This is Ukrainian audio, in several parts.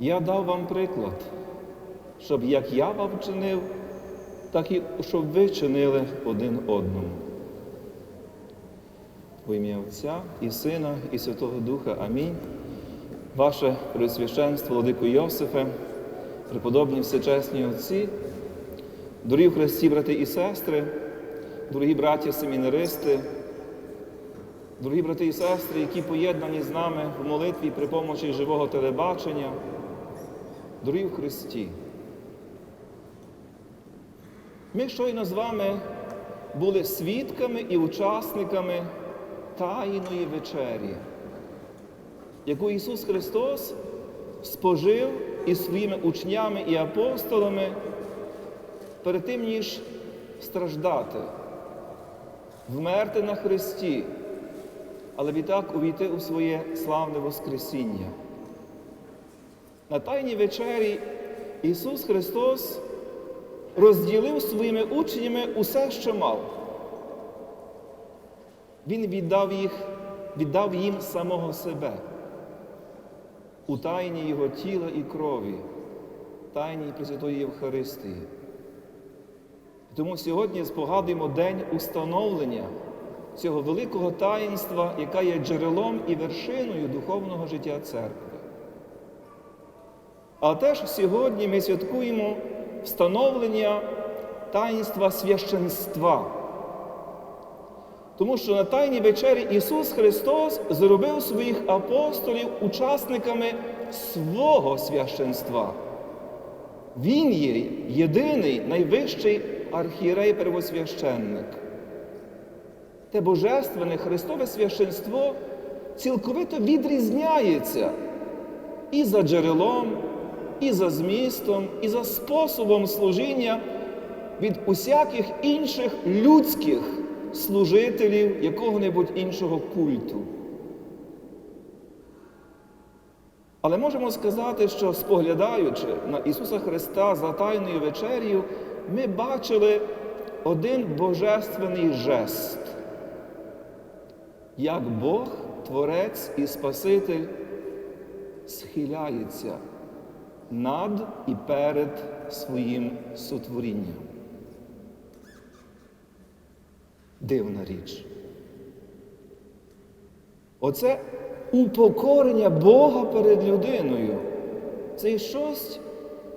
Я дав вам приклад, щоб як я вам чинив, так і щоб ви чинили один одному. У ім'я Отця і Сина, і Святого Духа. Амінь. Ваше Пресвященство, Владико Йосифе, преподобні всечесні отці, дорогі в Христі, брати і сестри, дорогі браті семінаристи, дорогі брати і сестри, які поєднані з нами в молитві при помочі живого телебачення, дорогі в Христі. Ми щойно з вами були свідками і учасниками Тайної вечері, яку Ісус Христос спожив із своїми учнями і апостолами перед тим, ніж страждати, вмерти на Христі, але відтак увійти у своє славне Воскресіння. На Тайній вечері Ісус Христос розділив своїми учнями усе, що мав. Він віддав, їх, віддав їм самого себе у тайні Його тіла і крові, тайні Пресвятої Євхаристії. Тому сьогодні спогадуємо день установлення цього великого таїнства, яка є джерелом і вершиною духовного життя церкви. А теж сьогодні ми святкуємо встановлення таїнства священства. Тому що на Тайній вечері Ісус Христос зробив своїх апостолів учасниками свого священства. Він є єдиний найвищий архієрей первосвященник. Те Божественне Христове священство цілковито відрізняється і за джерелом, і за змістом, і за способом служіння від усяких інших людських служителів якого-небудь іншого культу. Але можемо сказати, що споглядаючи на Ісуса Христа за Тайною вечерію, ми бачили один божественний жест, як Бог, Творець і Спаситель схиляється над і перед своїм сотворінням. Дивна річ. Оце упокорення Бога перед людиною. Це є щось,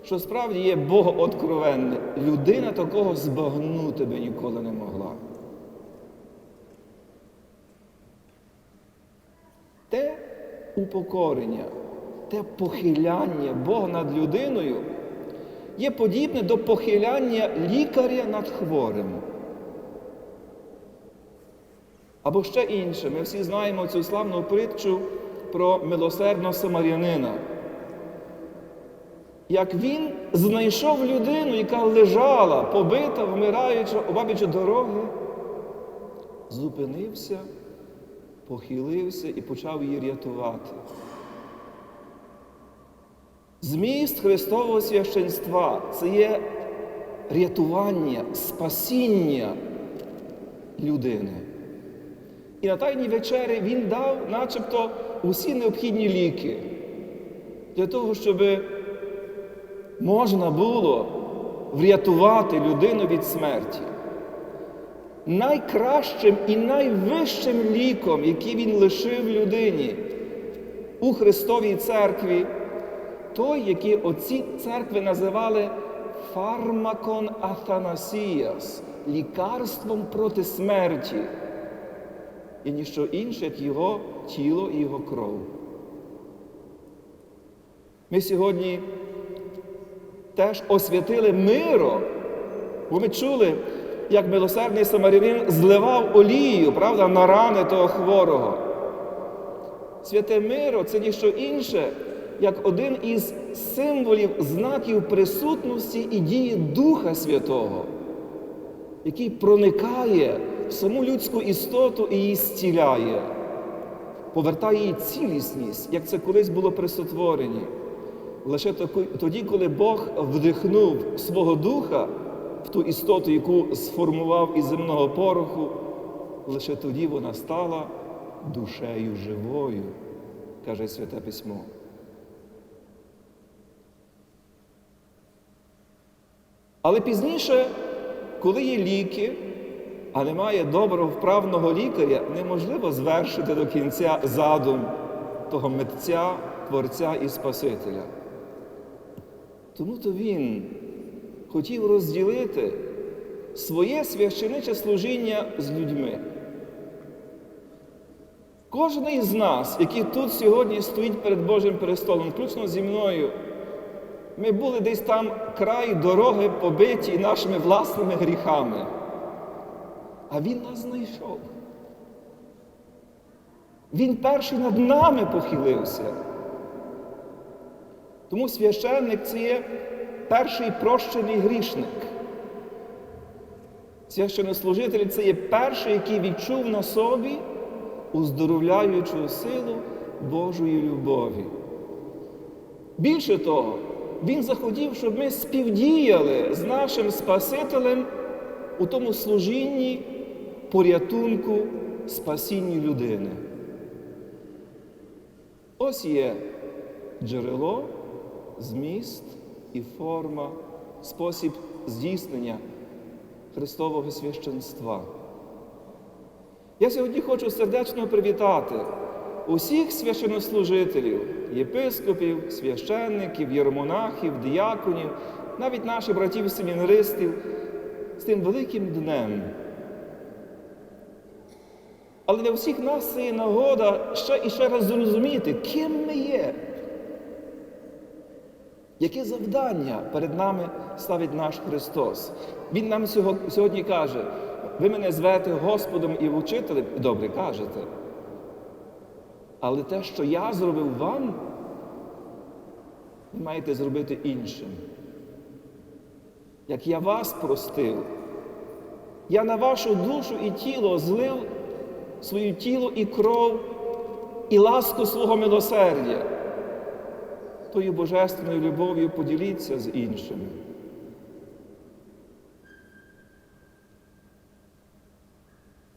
що справді є богооткровенне. Людина такого збагнути би ніколи не могла. Те упокорення, те похиляння Бога над людиною є подібне до похиляння лікаря над хворим. Або ще інше, ми всі знаємо цю славну притчу про милосердного самарянина. Як він знайшов людину, яка лежала, побита, вмираючи, обабічи дороги, зупинився, похилився і почав її рятувати. Зміст Христового священства це є рятування, спасіння людини. І на Тайній вечері він дав начебто усі необхідні ліки для того, щоб можна було врятувати людину від смерті. Найкращим і найвищим ліком, який він лишив людині у Христовій церкві, той, який отці церкви називали фармакон Афанасіас, лікарством проти смерті і ніщо інше, як його тіло і його кров. Ми сьогодні теж освятили миро, бо ми чули, як милосердний самарянин зливав олію, правда, на рани того хворого. Святе миро це ніщо інше, як один із символів знаків присутності і дії Духа Святого, який проникає в саму людську істоту і її зціляє, повертає їй цілісність, як це колись було при сотворенні. Лише тоді, коли Бог вдихнув свого духа в ту істоту, яку сформував із земного пороху, лише тоді вона стала душею живою, каже Святе Письмо. Але пізніше, коли є ліки, а немає доброго вправного лікаря, неможливо звершити до кінця задум того митця, Творця і Спасителя. Тому то він хотів розділити своє священиче служіння з людьми. Кожен із нас, який тут сьогодні стоїть перед Божим престолом, включно зі мною, ми були десь там край дороги побиті нашими власними гріхами. А Він нас знайшов. Він перший над нами похилився. Тому священник це є перший прощений грішник. Священнослужитель це є перший, який відчув на собі уздоровляючу силу Божої любові. Більше того, він захотів, щоб ми співдіяли з нашим Спасителем у тому служінні порятунку спасінні людини. Ось є джерело, зміст і форма, спосіб здійснення Христового священства. Я сьогодні хочу сердечно привітати усіх священнослужителів, єпископів, священників, єромонахів, діяконів, навіть наших братів-семінаристів з тим великим днем. Але для всіх нас це є нагода ще і ще раз зрозуміти, ким ми є. Яке завдання перед нами ставить наш Христос? Він нам сьогодні каже, ви мене звете Господом і вчителем, добре кажете. Але те, що я зробив вам, ви маєте зробити іншим. Як я вас простив, я на вашу душу і тіло злив своє тіло і кров, і ласку свого милосердя. Тою божественною любов'ю поділіться з іншими.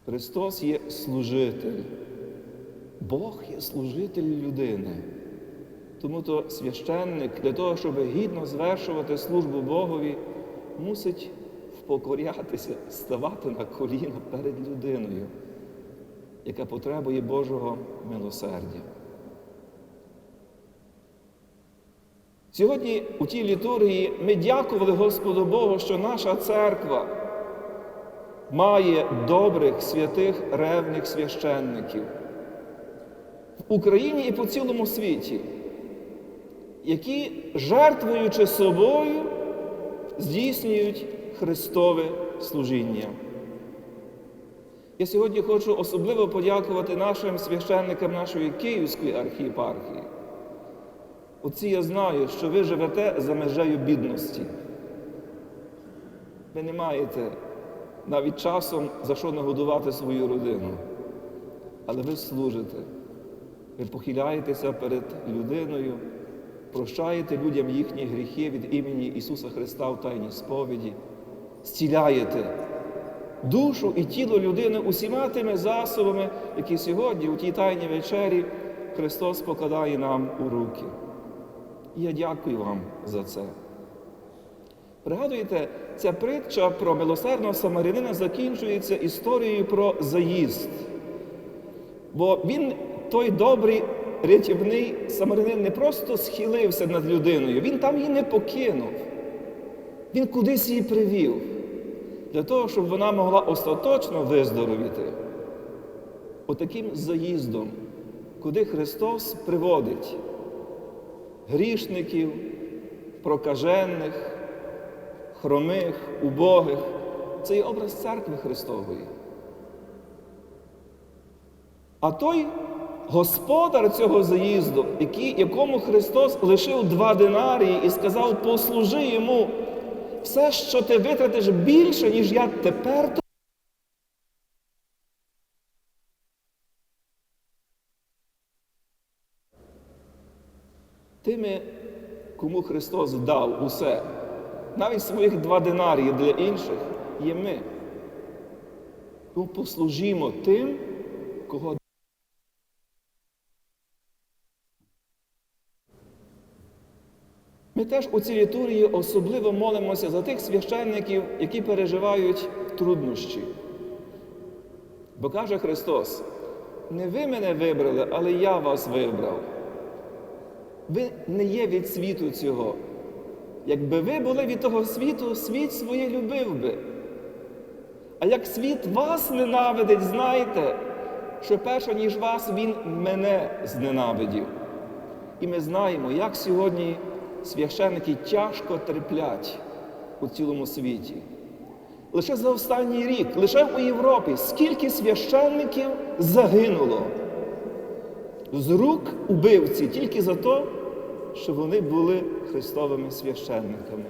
Христос є служитель. Бог є служитель людини. Тому то священник для того, щоб гідно звершувати службу Богові, мусить впокорятися, ставати на коліна перед людиною, яка потребує Божого милосердя. Сьогодні у тій літургії ми дякували Господу Богу, що наша церква має добрих, святих, ревних священників в Україні і по цілому світі, які, жертвуючи собою, здійснюють Христове служіння. Я сьогодні хочу особливо подякувати нашим священникам нашої Київської архієпархії. Оці я знаю, що ви живете за межею бідності. Ви не маєте навіть часом за що нагодувати свою родину. Але ви служите, ви похиляєтеся перед людиною, прощаєте людям їхні гріхи від імені Ісуса Христа в Тайній сповіді, зціляєте душу і тіло людини усіма тими засобами, які сьогодні у тій тайній вечері Христос покладає нам у руки. Я дякую вам за це. Пригадуєте, ця притча про милосердного самарянина закінчується історією про заїзд. Бо він, той добрий рятівний самарянин, не просто схилився над людиною, він там її не покинув. Він кудись її привів, для того, щоб вона могла остаточно виздоровіти. Отаким заїздом, куди Христос приводить грішників, прокажених, хромих, убогих. Це є образ церкви Христової. А той господар цього заїзду, який, якому Христос лишив два динарії і сказав, послужи йому все, що ти витратиш більше, ніж я тепер. Тими, кому Христос дав усе, навіть своїх два динарії для інших, є ми. Тому послужімо тим, кого Ми теж у цій літургії особливо молимося за тих священників, які переживають труднощі. Бо каже Христос, не ви мене вибрали, але я вас вибрав. Ви не є від світу цього. Якби ви були від того світу, світ своє любив би. А як світ вас ненавидить, знайте, що перше, ніж вас, він мене зненавидів. І ми знаємо, як сьогодні священники тяжко терплять у цілому світі. Лише за останній рік, лише у Європі, скільки священників загинуло з рук убивці тільки за те, що вони були Христовими священниками.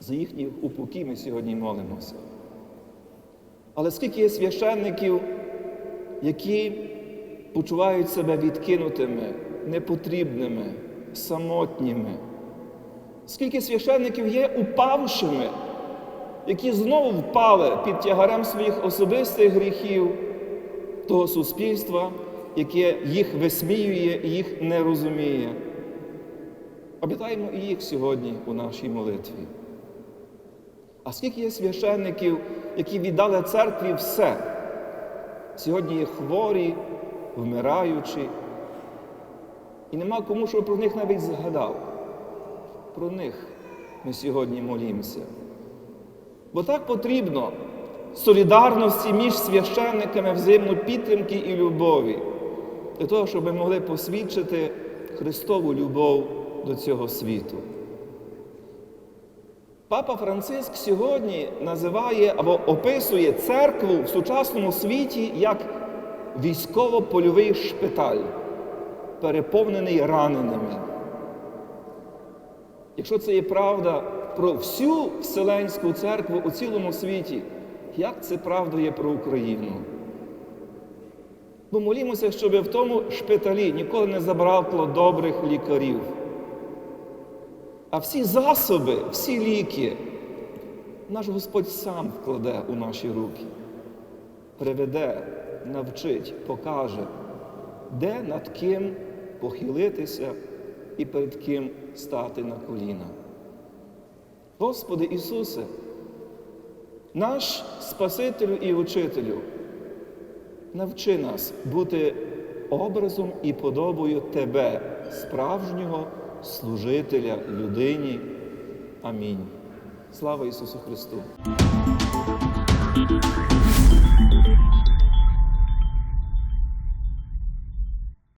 За їхні упокій ми сьогодні молимося. Але скільки є священників, які почувають себе відкинутими, непотрібними, самотніми? Скільки священників є упавшими, які знову впали під тягарем своїх особистих гріхів, того суспільства, яке їх висміює і їх не розуміє? Обітаємо і їх сьогодні у нашій молитві. А скільки є священників, які віддали церкві все, сьогодні є хворі, вмираючі, і нема кому, що про них навіть згадав. Про них ми сьогодні молімося. Бо так потрібно солідарності між священниками, взаємно підтримки і любові, для того, щоб ми могли посвідчити Христову любов до цього світу. Папа Франциск сьогодні називає або описує церкву в сучасному світі як військово-польовий шпиталь, переповнений раненими. Якщо це є правда про всю Вселенську церкву у цілому світі, як це правда є про Україну? Бо молімося, щоб в тому шпиталі ніколи не забракло добрих лікарів. А всі засоби, всі ліки наш Господь сам вкладе у наші руки, приведе, навчить, покаже, де над ким похилитися і перед ким стати на коліна. Господи Ісусе, наш Спасителю і Учителю, навчи нас бути образом і подобою Тебе, справжнього служителя людині. Амінь. Слава Ісусу Христу!